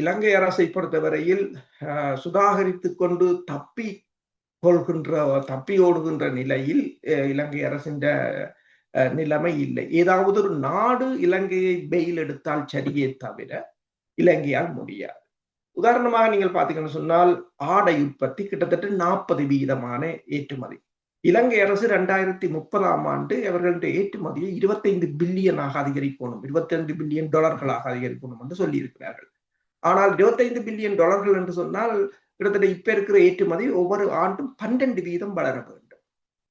இலங்கை அரசை பொறுத்தவரையில் சுதாகரித்து கொண்டு தப்பி கொள்கின்ற தப்பி ஓடுகின்ற நிலையில் இலங்கை அரசின் நிலைமை இல்லை. ஏதாவது ஒரு நாடு இலங்கையை பெயில் எடுத்தால் சரியே தவிர இலங்கையால் முடியாது. உதாரணமாக நீங்கள் பார்த்தீங்கன்னு சொன்னால் ஆடை உற்பத்தி கிட்டத்தட்ட நாற்பது வீதமான ஏற்றுமதி. இலங்கை அரசு ரெண்டாயிரத்தி முப்பதாம் ஆண்டு அவர்களுடைய ஏற்றுமதியை இருபத்தைந்து பில்லியனாக அதிகரிக்கணும் இருபத்தைந்து பில்லியன் டாலர்களாக அதிகரிக்கணும் என்று சொல்லியிருக்கிறார்கள். ஆனால் இருபத்தைந்து பில்லியன் டாலர்கள் என்று சொன்னால் கிட்டத்தட்ட இப்ப இருக்கிற ஏற்றுமதி ஒவ்வொரு ஆண்டும் பன்னெண்டு வீதம் வளர வேண்டும்.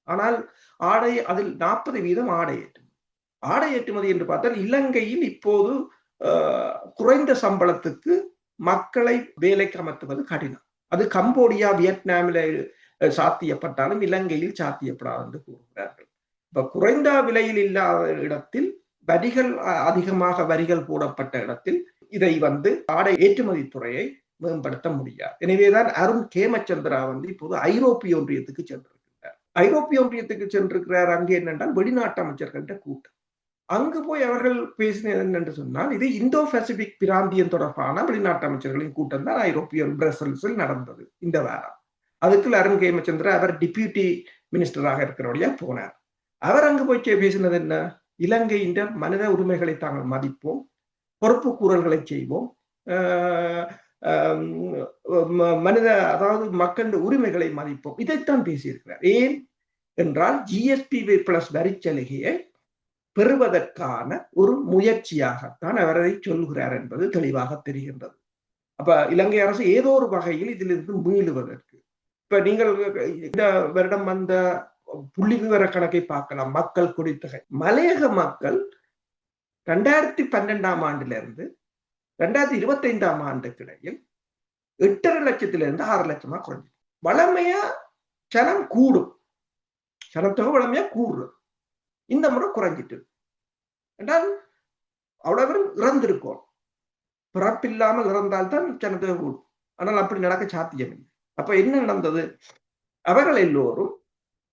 ஆனால் ஆடை அதில் நாற்பது வீதம் ஆடை ஏற்றுமதி. ஆடை ஏற்றுமதி என்று பார்த்தால் இலங்கையில் இப்போது குறைந்த சம்பளத்துக்கு மக்களை வேலைக்கு அமர்த்துவது கடினம். அது கம்போடியா வியட்நாமில் சாத்தியப்பட்டாலும் இலங்கையில் சாத்தியப்படாது என்று கூறுகிறார்கள். இப்ப குறைந்த விலையில் இல்லாத இடத்தில் வரிகள் அதிகமாக வரிகள் போடப்பட்ட இடத்தில் இதை வந்து ஆடை ஏற்றுமதி துறையை மேம்படுத்த முடியாது. எனவேதான் அருண் கேமச்சந்திரா வந்து இப்போது ஐரோப்பிய ஒன்றியத்துக்கு சென்றிருக்கிறார். ஐரோப்பிய ஒன்றியத்துக்கு சென்றிருக்கிறார் அங்கே என்னென்றால் வெளிநாட்டு அமைச்சர்கள்ட்ட கூட்டம். அங்கு போய் அவர்கள் பேசினது என்னென்று சொன்னால் இது இந்தோ பசிபிக் பிராந்தியம் தொடர்பான வெளிநாட்டு அமைச்சர்களின் கூட்டம் தான் ஐரோப்பிய பிரசல்ஸில் நடந்தது இந்த வாரம். அதுக்குள்ள அருண் கேமச்சந்திரா அவர் டிப்யூட்டி மினிஸ்டராக இருக்கிறபடியா போனார். அவர் அங்கு போய் பேசினது என்ன? இலங்கையின் மனித உரிமைகளை தாங்கள் மதிப்போம். பொறுப்பு கூறல்களை செய்வோம். மனித அதாவது மக்கள் உரிமைகளை மதிப்போம். இதைத்தான் பேசியிருக்கிறார். ஏன் என்றால் ஜிஎஸ்டி பிளஸ் வரிச்சலுகையை பெறுவதற்கான ஒரு முயற்சியாகத்தான் அவரை சொல்கிறார் என்பது தெளிவாக தெரிகின்றது. அப்ப இலங்கை அரசு ஏதோ ஒரு வகையில் இதிலிருந்து மீளுவதற்கு. இப்ப நீங்கள் இந்த வருடம் வந்த புள்ளி விவர கணக்கை பார்க்கலாம். மக்கள் குடித்தகை. மலையக மக்கள் ரெண்டாயிரத்தி பன்னெண்டாம் ஆண்டுல இருந்து ரெண்டாயிரத்தி இருபத்தி ஐந்தாம் எட்டரை லட்சத்துல இருந்து ஆறு லட்சமா குறைஞ்சு வளமையா சனம் கூடும். சனத்தொகை வளமையா கூடுறது இந்த முறை குறைஞ்சிட்டு என்றால் அவ்வளவு இறந்திருக்கும். பிறப்பில்லாமல் இறந்தால்தான் சனத்தொகை கூடும். ஆனால் அப்படி நடக்க சாத்தியம் இல்லை. அப்ப என்ன நடந்தது? அவர்கள் எல்லோரும்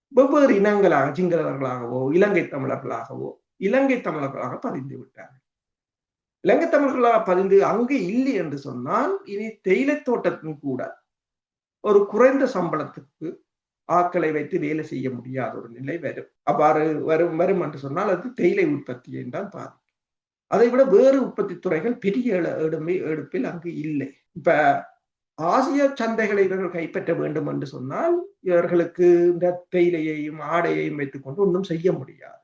வெவ்வேறு இனங்களாக சிங்களவர்களாகவோ இலங்கை தமிழர்களாகவோ இலங்கை தமிழர்களாக பதிந்து விட்டார்கள் இலங்கை தமிழர்களாக பதிந்து அங்கு இல்லை என்று சொன்னால் இனி தேயிலை தோட்டத்தின் கூட ஒரு குறைந்த சம்பளத்துக்கு ஆக்களை வைத்து வேலை செய்ய முடியாத ஒரு நிலை வரும். அவ்வாறு வரும் வரும் என்று சொன்னால் அது தேயிலை உற்பத்தியை தான் பாதிக்கும் அதை விட வேறு உற்பத்தி துறைகள் பெரிய எடுமை எடுப்பில் அங்கு இல்லை. இப்ப ஆசிய சந்தைகளை இவர்கள் கைப்பற்ற வேண்டும் என்று சொன்னால் இவர்களுக்கு இந்த தேயிலையையும் ஆடையையும் வைத்துக்கொண்டு ஒன்றும் செய்ய முடியாது.